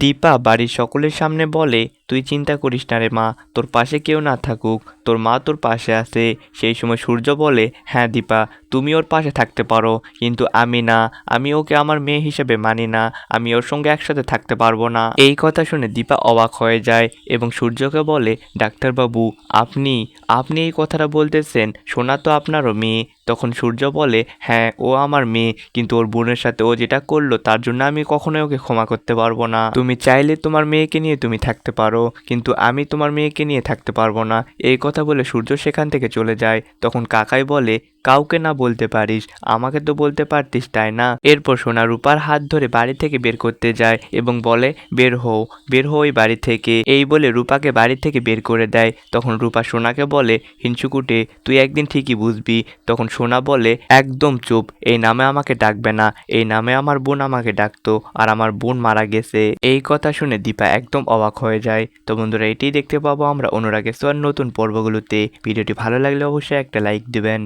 দীপা বাড়ির সকলের সামনে বলে তুই চিন্তা করিস না রে মা, তোর পাশে কেউ না থাকুক, তোর মা তোর পাশে আছে, সেই সময় সূর্য বলে হ্যাঁ দীপা, তুমি ওর পাশে থাকতে পারো, কিন্তু আমি না, আমি ওকে আমার মেয়ে হিসেবে মানি না, আমি ওর সঙ্গে একসাথে থাকতে পারব না। এই কথা শুনে দীপা অবাক হয়ে যায় এবং সূর্যকে বলে, ডাক্তারবাবু, আপনি আপনি এই কথাটা বলতেছেন, সোনা তো আপনারও মেয়ে। তখন সূর্য বলে হ্যাঁ ও আমার মেয়ে, কিন্তু ওর বোনের সাথে ও যেটা করল, তার জন্য আমি কখনোই ওকে ক্ষমা করতে পারব না। তুমি চাইলে তোমার মেয়েকে নিয়ে তুমি থাকতে পারো। কিন্তু আমি তোমার মেয়েকে নিয়ে থাকতে পারব না। এই কথা বলে সূর্য সেখান থেকে চলে যায়। তখন কাকাই বলে, কাউকে না বলতে পারিস। আমাকে তো বলতে পারতিস, তাই না? এরপর সোনা রূপার হাত ধরে বাড়ি থেকে বের করতে যায় এবং বলে, বের হও বের হও এই বাড়ি থেকে। এই বলে রূপাকে বাড়ি থেকে বের করে দেয়। তখন রূপা সোনাকে বলে, হিংসুকুটে, তুই একদিন ঠিকই বুঝবি। তখন সোনা বলে, একদম চুপ, এই নামে আমাকে ডাকবে না। এই নামে আমার বোন আমাকে ডাকতো, আর আমার বোন মারা গেছে। এই কথা শুনে দীপা একদম অবাক হয়ে যায়। তো বন্ধুরা এটি দেখতে পাবো আমরা অনুরাগের সোয়ার নতুন পর্বগুলোতে। ভিডিওটি ভালো লাগলে অবশ্যই একটা লাইক দিবেন।